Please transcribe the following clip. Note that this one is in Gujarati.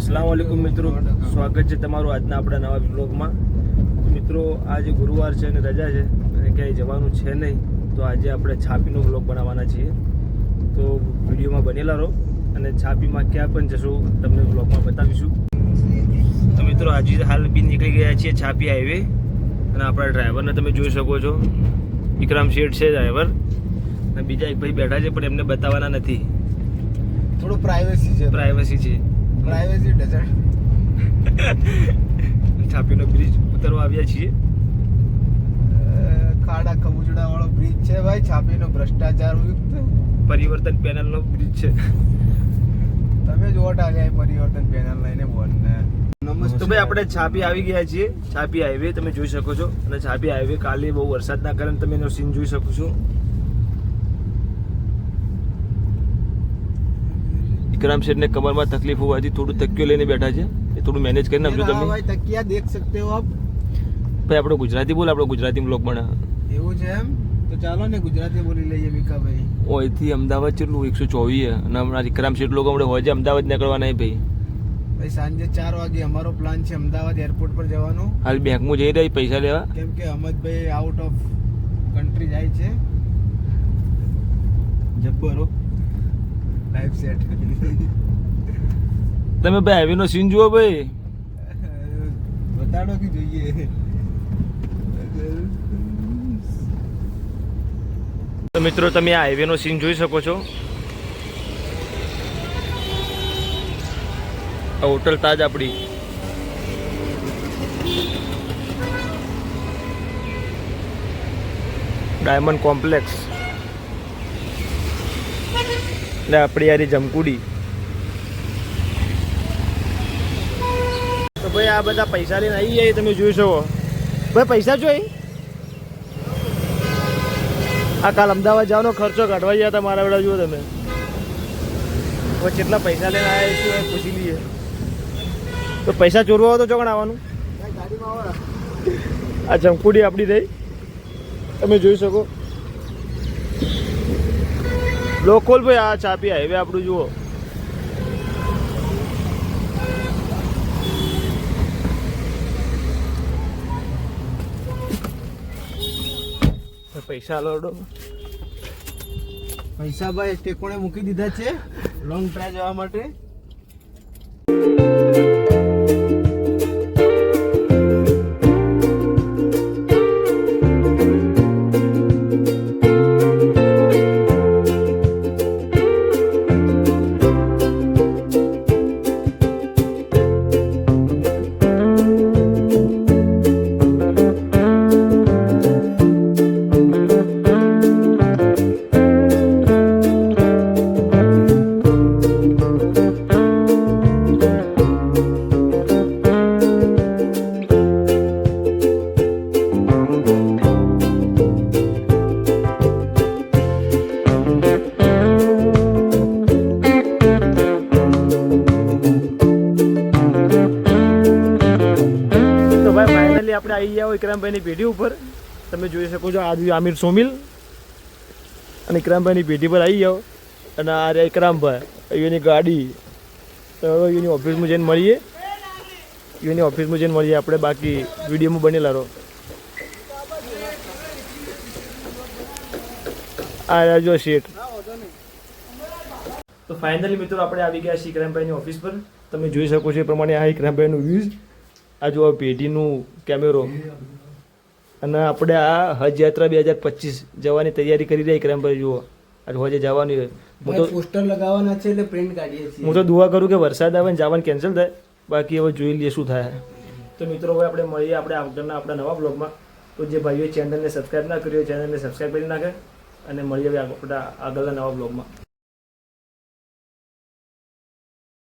અસલામ મિત્રો. સ્વાગત છે તમારું આજના આપણા નવા બ્લોગમાં મિત્રો આજે ગુરુવાર છે અને રજા છે અને ક્યાંય જવાનું છે નહીં તો આજે આપણે છાપીનો બ્લોગ બનાવવાના છીએ. તો વિડીયોમાં બનેલા રહો અને છાપીમાં ક્યાં પણ જશો તમને બ્લોગમાં બતાવીશું. તો મિત્રો આજે હાલ બી નીકળી ગયા છીએ છાપી હાઈવે અને આપણા ડ્રાઈવરને તમે જોઈ શકો છો. વિક્રમ શેઠ છે ડ્રાઈવર અને બીજા એક ભાઈ બેઠા છે પણ એમને બતાવવાના નથી. થોડું પ્રાઇવસી છે. પ્રાઇવસી છે. પ્રાઇવેસી ડઝન્ટ છાપીનો બ્રિજ ઉતરવા આવ્યા છીએ. ખાડા કબૂચડા વાળો બ્રિજ છે ભાઈ છાપીનો ભ્રષ્ટાચાર યુક્ત પરિવર્તન પેનલનો બ્રિજ છે. તમે જ વોટ આવ્યા પરિવર્તન પેનલ લઈને બોલ ને. તો ભાઈ આપણે છાપી આવી ગયા છીએ. છાપી હાઈવે તમે જોઈ શકો છો. અને છાપી હાઈવે કાલે બહુ વરસાદના કારણે તમે એનો સીન જોઈ શકો છો. વિક્રમ શેઠને કમરમાં તકલીફ હોવાથી થોડું તકિયો લઈને બેઠા છે. એ થોડું મેનેજ કરી નાખજો તમે. તકિયા દેખ સકતે હો આપ. ભાઈ આપણો ગુજરાતી બોલ આપણો ગુજરાતી બ્લોગ બના. એવું છે એમ? તો ચાલો ને ગુજરાતી બોલી લઈએ મીકાભાઈ. ઓયથી અમદાવાદ કેટલું એકસો ચોવીસ અને હમણાં વિક્રમ શેઠ લોકો હમણાં હોય છે અમદાવાદ નીકળવા નહીં ભાઈ. ભાઈ સાંજે ચાર વાગે અમારો પ્લાન છે અમદાવાદ એરપોર્ટ પર જવાનો. હાલ બેંકમાં જઈ રહી પૈસા લેવા? કેમ કે અહમદભાઈ આઉટ ઓફ કન્ટ્રી જાય છે. જબ્બરો લાઈફ સેટ તમે ભાઈ હાઈવેનો સીન જુઓ ભાઈ. બતાડો કે જોઈએ? તો મિત્રો તમે આ હાઈવેનો સીન જોઈ શકો છો. આ હોટલ તાજ આપણી ડાયમંડ કોમ્પ્લેક્સ. એટલે આપણી યારી જમકુડી. તો ભાઈ આ બધા પૈસા લઈને આવી જાય તમે જોઈ શકો. ભાઈ પૈસા જોઈ? આ કાલ અમદાવાદ જવાનો ખર્ચો કાઢવા ગયા હતા મારા વેળા જુઓ તમે. હવે કેટલા પૈસા લઈને આવ્યા છું પૂછી લઈએ. તો પૈસા ચોરવા હોય તો ચોકણ આવવાનું આ જમકુડી આપણી રહી તમે જોઈ શકો. લોકલ ભાઈ, આ ચાપી હાઈવે આપણું જુઓ. પૈસા લોડો પૈસા ભાઈ, ટેકોણે મૂકી દીધા છે. લોંગ ડ્રાઈવ જવા માટે. ફાઇનલી આપણે આવી ગયા ઇકરામભાઈની પેઢી ઉપર. તમે જોઈ શકો છો આજુ આમિર સોમિલ અને ઇકરામભાઈની પેઢી પર આવી જાઓ અને આ રહ્યા ઇકરામભાઈ એની ગાડી. એની ઓફિસમાં જઈને મળીએ. એની ઓફિસમાં જઈને મળીએ આપણે. બાકી વિડીયોમાં બનેલા રહો. આ રહ્યા જો શેઠ. તો ફાઇનલી મિત્રો આપણે આવી ગયા છીએ ઇકરામભાઈની ઓફિસ પર. તમે જોઈ શકો છો એ પ્રમાણે આ ઇકરામભાઈનું વ્યૂઝ આ જો પેઢીનું કેમેરો અને આપણે આ હજ યાત્રા બે હજાર પચીસ જવાની તૈયારી કરી રહ્યા ભાઈ જુઓ. આજે હજે જવાની હોય હું તો પોસ્ટર લગાવવાના છે એટલે પ્રિન્ટ કાઢીએ છીએ. હું તો દુઆ કરું કે વરસાદ આવે ને જવાનું કેન્સલ થાય. બાકી હવે જોઈ લઈએ શું થાય. તો મિત્રો હવે આપણે મળીએ આપણે આગળના આપણા નવા બ્લોગમાં તો જે ભાઈઓ ચેનલને સબસ્ક્રાઈબ ના કર્યો ચેનલને સબસ્ક્રાઈબ કરી નાખે. અને મળીએ હવે આપણા આગળના નવા બ્લોગમાં